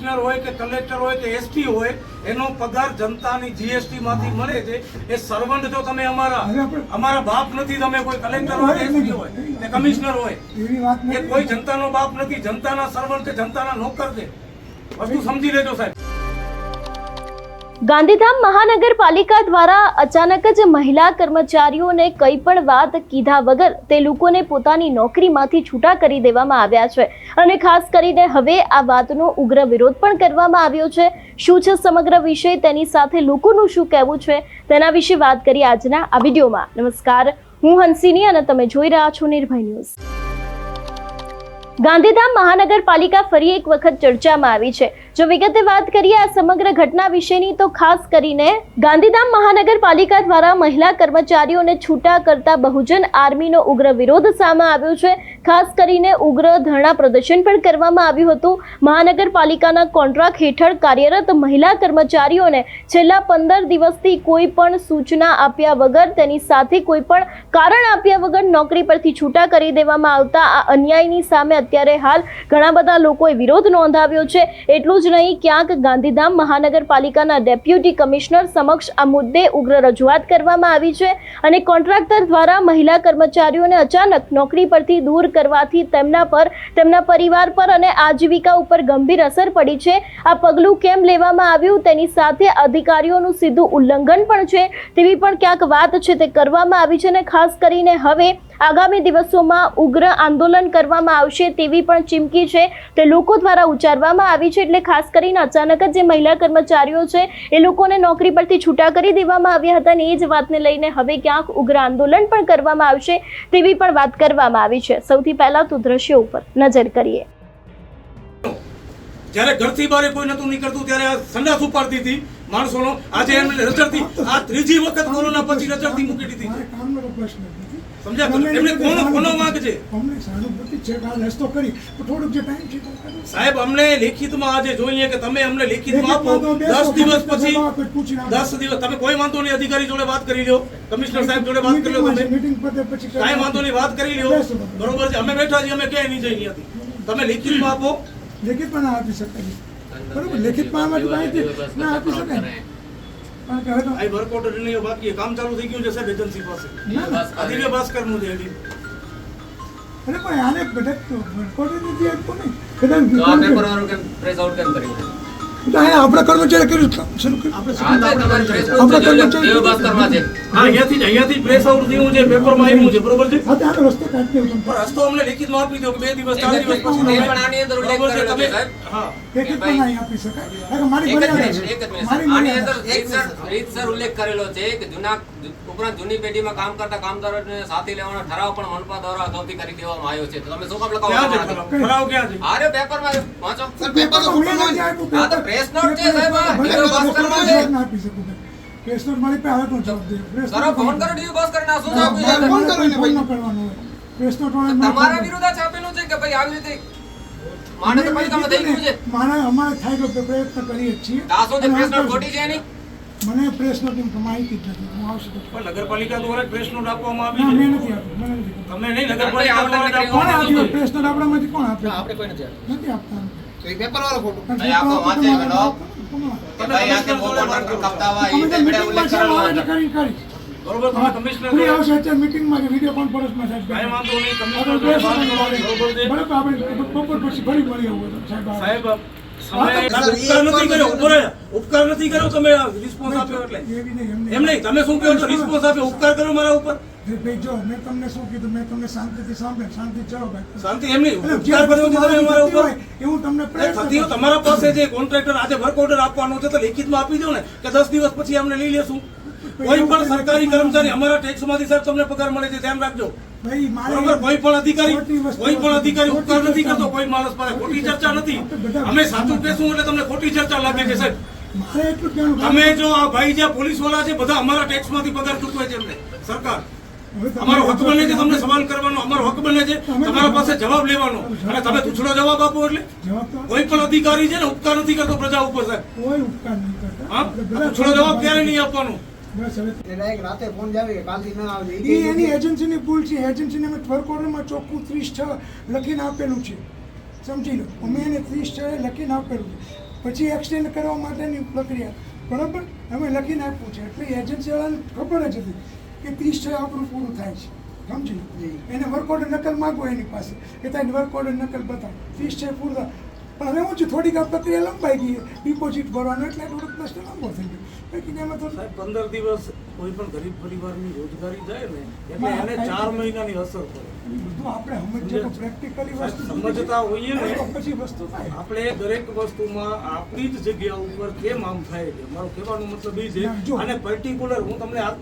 Commissioner હોય કે collector હોય કે એસપી હોય એનો પગાર જનતાની જીએસટી માંથી મળે છે. એ સર્વન્ટ જો તમે અમારા અમારા બાપ નથી તમે કોઈ કલેક્ટર હોય એસપી હોય કે કમિશનર હોય. એ કોઈ જનતાનો બાપ નથી જનતાના સર્વન્ટ કે જનતાના નોકર છે. વસ્તુ સમજી લેજો સાહેબ. ગાંધીધામ મહાનગરપાલિકા દ્વારા અચાનક જ મહિલા કર્મચારીઓને કંઈ પણ વાત કીધા વગર તે લોકોને પોતાની નોકરીમાંથી છૂટા કરી દેવામાં આવ્યા છે. અને ખાસ કરીને હવે આ વાતનો ઉગ્ર વિરોધ પણ કરવામાં આવ્યો છે. શું છે સમગ્ર વિષય? તેની સાથે લોકોનું શું કહેવું છે? તેના વિશે વાત કરીએ આજના આ વિડીયોમાં. નમસ્કાર. હું હંસિની અને તમે જોઈ રહ્યા છો નિર્ભય ન્યૂઝ. ગાંધીધામ મહાનગરપાલિકા ફરી એક વખત ચર્ચામાં આવી છે. જો વિગતે વાત કરીએ આ સમગ્ર ઘટના વિશેની, તો ખાસ કરીને ગાંધીધામ મહાનગરપાલિકા દ્વારા મહિલા કર્મચારીઓને છૂટા કરતા બહુજન આર્મીનો ઉગ્ર વિરોધ સામે આવ્યો છે. ખાસ કરીને ઉગ્ર ધરણા પ્રદર્શન પણ કરવામાં આવ્યું હતું. મહાનગરપાલિકાના કોન્ટ્રાક્ટ હેઠળ કાર્યરત મહિલા કર્મચારીઓને છેલ્લા પંદર દિવસથી કોઈ પણ સૂચના આપ્યા વગર, તેની સાથે કોઈ પણ કારણ આપ્યા વગર નોકરી પરથી છૂટા કરી દેવામાં આવતા આ અન્યાયની સામે અત્યારે હાલ ઘણા બધા લોકોએ વિરોધ નોંધાવ્યો છે. એટલું જ નહીં, ક્યાંક ગાંધીધામ મહાનગરપાલિકાના ડેપ્યુટી કમિશનર સમક્ષ આ મુદ્દે ઉગ્ર રજૂઆત કરવામાં આવી છે અને કોન્ટ્રાક્ટર દ્વારા મહિલા કર્મચારીઓને અચાનક નોકરી પરથી દૂર કરવાથી તેમના પર, તેમના પરિવાર પર અને આજીવિકા ઉપર ગંભીર અસર પડી છે. આ પગલું કેમ લેવામાં આવ્યું તેની સાથે અધિકારીઓનું સીધું ઉલ્લંઘન પણ છે. તેવી પણ ક્યાંક વાત છે તે કરવામાં આવી છે અને ખાસ કરીને હવે આગામી દિવસોમાં ઉગ્ર આંદોલન કરવામાં આવશે તેવી પણ ચીમકી છે તે લોકો દ્વારા ઉચ્ચારવામાં આવી છે એટલે ખાસ કરીને અચાનક જ જે મહિલા કર્મચારીઓ છે એ લોકોને નોકરી પરથી છૂટા કરી દેવામાં આવ્યા હતા અને એ જ વાતને લઈને હવે ક્યાંક ઉગ્ર આંદોલન પણ કરવામાં આવશે તેવી પણ વાત કરવામાં આવી છે. સૌથી પહેલા તો દ્રશ્યો ઉપર નજર કરીએ. જ્યારે ઘરથી બહાર કોઈ નતું નીકળતું ત્યારે આ સંડાસ ઉપાડતી હતી માણસોનો. આજે એમને રચડતી આ ત્રીજી વખત કોરોના પછી રચડતી મૂકી દીધી છે. કોઈ. સાહેબ અમને લેખિતમાં આજે જોઈએ કે તમે અમને લેખિતમાં આપો. દસ દિવસ પછી દસ દિવસ તમે વાંધો નહીં અધિકારી જોડે વાત કરી લો કમિશનર સાહેબ જોડે વાત કરી લો તમે. કાંઈ વાંધો નહીં વાત કરી લો બરોબર છે? અમે બેઠા છીએ અમે ક્યાંય નહીં જઈ અહીંયાથી. તમે લેખિતમાં આપો. લેખિત પણ આપી શકાય. બરોબર લેખિતમાં માહિતી ના આપી શકાય. આ વર્ક ઓર્ડર નહીં બાકી કામ ચાલુ થઈ ગયું છે સાહેબ એજન્સી પાસે. દિવ્ય ભાસ્કરનું છે હજી. અરે પણ આને બધા કોર્ટે નથી આપવું ને. બધા પેપર વાળું કેમ પ્રેસ આઉટ કેમ કર્યું અહીંયા આપણે કર્મચારી કર્યું શરૂ કર્યું? આ તો તમારી પ્રેસ આપણે નોટ છે. કર્મચારી દેવ ભાસ્કરમાં છે. હા અહીંયાથી અહીંયાથી પ્રેસ આઉટ થયું છે પેપરમાં આવ્યું છે બરોબર છે? હા તો રસ્તો કાઢી દેવું પણ રસ્તો અમને લેખિતમાં આપી દો કે બે દિવસ ચાર દિવસ પછી પણ આની અંદર બરોબર છે, તમે- સાહેબ. હા. લેખિતમાં નહીં આપી શકાય. કારણ મારી મર્યાદા છે. એક જ મિનિટ મારી આની અંદર મર્યાદા રીતસર રીતસર ઉલ્લેખ કરેલો છે કે જૂના ઉપરાંત જૂની પેઢીમાં કામ કરતા કામદારોને સાથે લેવાનો ઠરાવ પણ મનપા દ્વારા અગાઉથી કરી દેવામાં આવ્યો છે. તો તમે શું કામ લખાવો? ખરાબ ક્યાં છે? આરે પેપરમાં વાંચો. પેપર તો મેં નથી હા, તો છે, સાહેબ, આ ના આપી શકું મારી પાસે જવાબ દે. કરો ફોન કરો કરવાનો તમારા વિરુદ્ધ આ છાપેલું છે કે ભાઈ આવી રીતે છે? અમારે થાય પ્રયત્ન કરીએ છીએ. પ્રેસ નોટ ખોટી છે એની? મને પ્રેસ નોટ માહિતી જ નથી. હું આવશે પણ નગરપાલિકા દ્વારા પ્રેસ નોટ આપવામાં ના આવી મેં નથી આપ્યું મને નથી આપ્યું. તમે નહીં નગરપાલિકા દ્વારા આપ્યું? પ્રેસ નોટ આપણામાંથી કોણ આપ્યું? આપણે કોઈ. નથી આપતા. તો એ પેપર વાળો ફોટો વાંચે તો? કે ભાઈ આ કે એ તે ઉલ્લેખ મીટિંગમાં છે, કરેલો આવે હતો. એટલે કરી બરોબર તમે કમિશનર ફ્રી આવશે અત્યારે મીટિંગમાં છે વીડિયો કોન્ફરન્સમાં સાહેબ કાંઈ વાંધો નહીં કમિશનર બરોબર આપણે બપોર પછી ફરી ઉપકાર નથી કર્યો. ઉપકાર નથી. કર્યો તમે રિસ્પોન્સ આપ્યો એટલે. એમ નહીં. તમે શું કહો છો? રિસ્પોન્સ આપ્યો. ઉપકાર કર્યો મારા ઉપર? ભાઈ જો મેં તમને શું કીધું? મેં તમને શાંતિથી સાંભળ્યા. શાંતિ જવાબ શાંતિ એમ નહીં. ઉપકાર કર્યો તમે મારા ઉપર? એવું તમને થતી તમારા પાસે જે કોન્ટ્રાક્ટર આજે વર્ક ઓર્ડર આપવાનો છે તો લેખિતમાં આપી દો ને કે દસ દિવસ પછી અમને લઈ લેશું. કોઈ પણ સરકારી કર્મચારી અમારા ટેક્સમાંથી સાહેબ તમને પગાર મળે છે ધ્યાન રાખજો. કોઈ પણ અધિકારી કોઈ પણ અધિકારી ઉપકાર નથી કરતો કોઈ માણસ પાસે ખોટી ચર્ચા નથી. અમે સાચું કહેશું એટલે તમને ખોટી ચર્ચા લાગે છે સાહેબ. મારે એટલું કહેવાનું કામ- તમે જો આ ભાઈ જે પોલીસવાળા છે બધા અમારા ટેક્સમાંથી પગાર ચૂકવે છે એમને સરકાર. અમારો હક બને છે તમને સવાલ કરવાનો અમારો હક બને છે. તમારા પાસે જવાબ લેવાનો. અને તમે પૂછડો જવાબ આપો એટલે. કોઈ પણ અધિકારી છે ને ઉપકાર નથી કરતો પ્રજા ઉપર સાહેબ. પૂછડો જવાબ ક્યારે નહીં આપવાનો. બસ હવે રાતે ફોન જાવે કે કાલથી ન આવજે. એ એની એજન્સીની ભૂલ છે. એજન્સીને અમે વર્ક ઓર્ડરમાં ચોખ્ખું ત્રીસ છ લખીને આપેલું છે. સમજી લો. અમે એને ત્રીસ છ લખીને આપેલું છે. પછી એક્સટેન્ડ કરવા માટેની પ્રક્રિયા. બરાબર? અમે લખીને આપ્યું છે. એટલે એજન્સીવાળાને ખબર જ હતી કે ત્રીસ છ આપણું પૂરું થાય છે. સમજી લો. એને વર્ક ઓર્ડર નકલ માગો એની પાસે. કે તારી વર્ક ઓર્ડર નકલ બતાવો. ત્રીસ છ પૂરું થાય. પણ હવે હું છું થોડીક આ પ્રક્રિયા લંબાઈ ગઈ ડિપોઝિટ ભરવાનું એટલે થોડોક પ્રશ્ન લાંબો થઈ ગયો. બાકી એમાં તો સાહેબ પંદર દિવસ કોઈ પણ ગરીબ પરિવારની રોજગારી જાય ને એટલે એને ચાર મહિનાની અસર પડે. બધું આપણે સમજીએ તો પ્રેક્ટિકલી વસ્તુ સમજતા હોઈએ ને પછી વસ્તુ થાય. આપણે દરેક વસ્તુમાં આપણી જ જગ્યા ઉપર કેમ આમ થાય છે? મારો કહેવાનો મતલબ એ છે અને પર્ટિક્યુલર હું તમને આ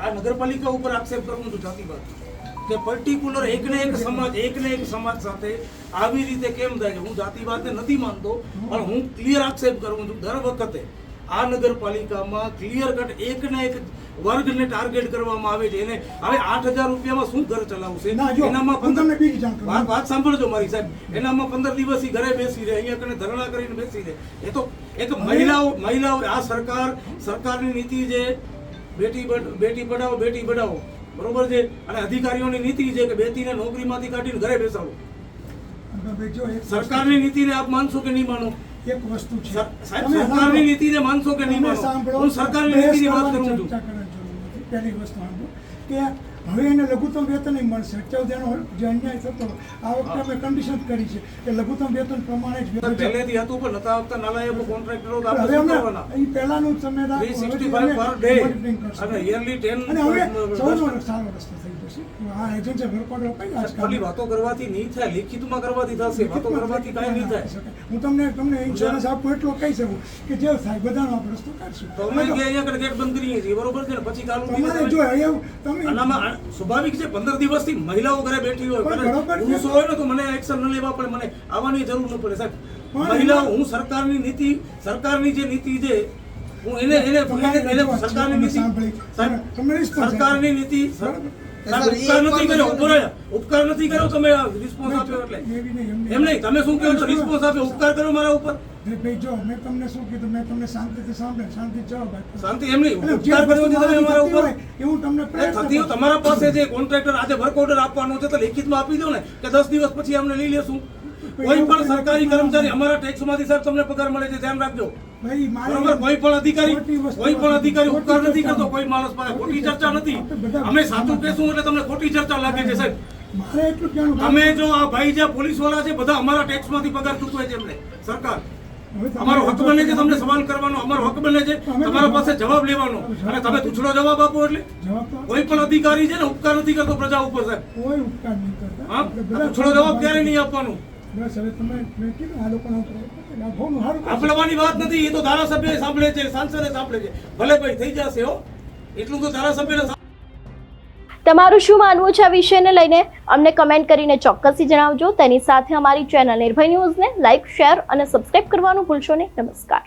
આ નગરપાલિકા ઉપર આક્ષેપ કરું છું જાતિવાદ કે પર્ટિક્યુલર એકને એક સમાજ એકને એક સમાજ સાથે આવી રીતે કેમ થાય છે? હું જાતિવાદને નથી માનતો પણ હું ક્લિયર આક્ષેપ કરું છું. દર વખતે આ નગરપાલિકામાં ક્લિયર કટ એકને એક વર્ગને ટાર્ગેટ કરવામાં આવે છે. એને હવે આઠ હજાર રૂપિયામાં શું ઘર ચલાવશે? એનામાં પંદર. વાત વાત સાંભળજો મારી સાહેબ. એનામાં પંદર દિવસથી ઘરે બેસી રહે અહીંયા કને ધરણા કરીને બેસી રહે. એ તો એક મહિલાઓ મહિલાઓ આ સરકાર સરકારની નીતિ જે બેટી બેટી પઢાઓ બેટી બઢાઓ બરોબર છે? અને અધિકારીઓની નીતિ છે કે બેટીને નોકરીમાંથી કાઢીને ઘરે બેસાડો. સરકારની નીતિને આપ માનશો કે નહીં માનો? એક વસ્તુ છે. સાહેબ સરકારની નીતિને માનશો કે નહીં માનો? હું સરકારની નીતિની વાત કરું છું. પહેલી વસ્તુ કે હવે એને લઘુત્તમ વેતન મળશે. ચૌદ એનો જે અન્યાય થતો આ વખતે અમે કન્ડિશન કરી છે કે લઘુત્તમ વેતન પ્રમાણે જ પહેલેથી હતું પણ નતા આવતા નાલાયકો કોન્ટ્રાક્ટરો તો આપણે હવે અમે એ પહેલાનું તમે અને યરલી 10 અને હવે સૌનો સારો રસ્તો થઈ જશે આ એજન્સી વર્ક અપાઈ ગયા ખાલી વાતો કરવાથી નહીં થાય લિખિતમાં કરવાથી થશે વાતો કરવાથી કાંઈ નહીં થાય. હું તમને તમને ઇન્સ્યોરન્સ આપું એટલું કહી શકું કે જે થાય બધાનો આપણે રસ્તો કાઢશું. તો કે અહીંયા આગળ ગેટ બંધ કરીએ છીએ બરોબર છે ને? પછી કાલુ તમારે જો એવું તમે આનામાં સ્વાભાવિક છે પંદર દિવસથી મહિલાઓ ઘરે બેઠી હોય પણ હોય ને તો મને એક્શન ન લેવા પડે મને આવવાની જરૂર ન પડે. સાહેબ મહિલાઓ હું સરકારની નીતિ સરકારની જે નીતિ છે હું એને એને સરકારની નીતિ સરકારની નીતિ ઉપકાર નથી કર્યો બધું- ઉપકાર નથી કર્યો તમે રિસ્પોન્સ આપ્યો એટલે. એમ નહીં. તમે શું કહો છો? રિસ્પોન્સ આપ્યો ઉપકાર કર્યો મારા ઉપર? ભાઈ જો મેં તમને શું કીધું? મેં તમને શાંતિથી સાંભળે શાંતિ જવાબ આપ્યો શાંતિ એમ નહીં ઉપકાર કર્યો છે તમે મારા ઉપર? હોય તમને થતી તમારા પાસે જે કોન્ટ્રાક્ટર આજે વર્ક ઓર્ડર આપવાનો છે તો લેખિતમાં આપી દો ને કે દસ દિવસ પછી અમને લઈ લેશું. કોઈ પણ સરકારી કર્મચારી અમારા ટેક્સમાંથી સાહેબ તમને પગાર મળે છે ધ્યાન રાખજો. બરોબર? કોઈ પણ અધિકારી કોઈ પણ અધિકારી ઉપકાર નથી કરતો કોઈ માણસ પાસે ખોટી ચર્ચા નથી. અમે સાચું કહેશું એટલે તમને ખોટી ચર્ચા લાગે છે સાહેબ. તમે જો આ ભાઈ જે પોલીસવાળા છે બધા અમારા ટેક્સમાંથી પગાર ચૂકવે છે એમને. સરકાર. અમારો હક બને છે તમને સવાલ કરવાનો અમારો હક બને છે. તમારા પાસે જવાબ લેવાનો. અને તમે તુછડો જવાબ આપો એટલે. કોઈ પણ અધિકારી છે ને ઉપકાર નથી કરતો પ્રજા ઉપર સાહેબ. કોઈ ઉપકાર નહીં કરતા. હા? તૂછડો જવાબ ક્યારે નહીં આપવાનું. બસ હવે તમે મેં કીધું આ લોકોનો પ્રયત્ન સારું. વાત નથી એ તો ધારાસભ્ય સાંભળે છે સાંસદે સાંભળે છે. ભલે ભાઈ થઈ જશે હો. એટલું તો ધારાસભ્યને તમારું શું માનવું છે આ વિષયને લઈને? અમને કમેન્ટ કરીને ચોક્કસથી જણાવજો. તેની સાથે અમારી ચેનલ નિર્ભય ન્યૂઝને લાઇક શેર અને સબસ્ક્રાઇબ કરવાનું ભૂલશો નહીં. નમસ્કાર.